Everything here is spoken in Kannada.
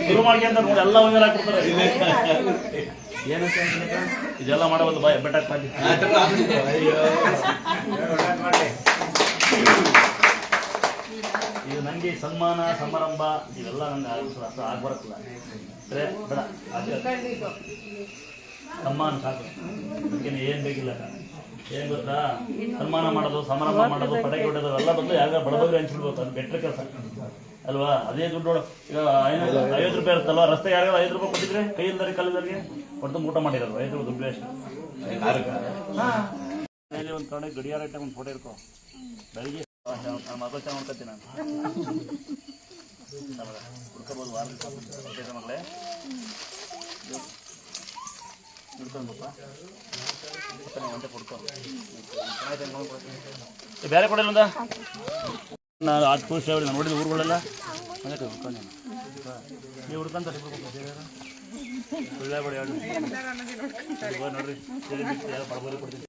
ಶುರು ಮಾಡ್ಕೊಂತ ನೋಡಿ ಎಲ್ಲ ಒಂದೇ ಹಾಕ್ಬಿಡ್ತಾರೆ. ಏನಂತ? ಇದೆಲ್ಲ ಮಾಡಬಲ್ಲ ಬಾಯ್ ಬೆಟ್ಟ ಪಾಲಿ ಇದು ನನಗೆ ಸನ್ಮಾನ ಸಮಾರಂಭ ಇದೆಲ್ಲ ನಂಗೆ ಆಗ ಅಷ್ಟು ಆಗ್ಬರತ್ತಲ್ಲ ಸರಿ ಬೇಡ. ಸನ್ಮಾನ ಸಾಕು. ಅದಕ್ಕೆ ಏನು ಬೇಕಿಲ್ಲ. ಏನು ಗೊತ್ತಾ? ಸನ್ಮಾನ ಮಾಡೋದು ಸಮಾರಂಭ ಮಾಡೋದು ಪಟಾಕಿ ಹೊಡೆಯೋದು ಎಲ್ಲ ಬಂದು ಯಾವಾಗ ಬಡಬಗ್ರೆ ಹಂಚ್ಬಿಡ್ಬೋದು ಅದು ಬೆಟ್ರ ಕೆಲಸ. ಅಲ್ವಾ? ಅದೇ ದುಡ್ಡು ಈಗ ಐವತ್ತು ರೂಪಾಯಿ ಇರುತ್ತಲ್ವಾ? ರಸ್ತೆ ಯಾರಿಗಾದ್ರು ಐದು ರೂಪಾಯಿ ಕೊಟ್ಟಿದ್ರೆ ಕೈಯಿಂದರಿ ಕಲ್ಲದರಿಗೆ ಹೊಡೆದು ಊಟ ಮಾಡಿರೋದು. ಐದು ರೂಪಾಯಿ ದುಡ್ಡು ಎಷ್ಟು ಇಲ್ಲಿ ಒಂದು ಕಡೆ ಗಡಿಯಾರ ಐಟಮ್ ಒಂದು ಫೋಟೋ ಇರ್ಕೋ ಬೆಳಿಗ್ಗೆ. ನಾನು ಮಗಳು ಚೆನ್ನಾಗಿ ನೋಡ್ಕೊತೀನಿ ನಾನು. ಹುಡ್ಕೋಬೋದು ವಾರ ಮಗಳೇ? ಬೇರೆ ಕೊಡಲ್ಲ ನಾನು ಅದು ಖುಷಿ ನಾನು ನೋಡಿದ ಊರುಗಳೆಲ್ಲ. ಅದಕ್ಕೆ ಹುಡ್ಕೊಂಡು ನೀವು ಹುಡ್ಕೊಂತ ಒಳ್ಳೆ ಬಡಿ ಹೇಳಿ. ನೋಡ್ರಿ ಬಡಬರಿ ಕೊಡ್ತೀನಿ.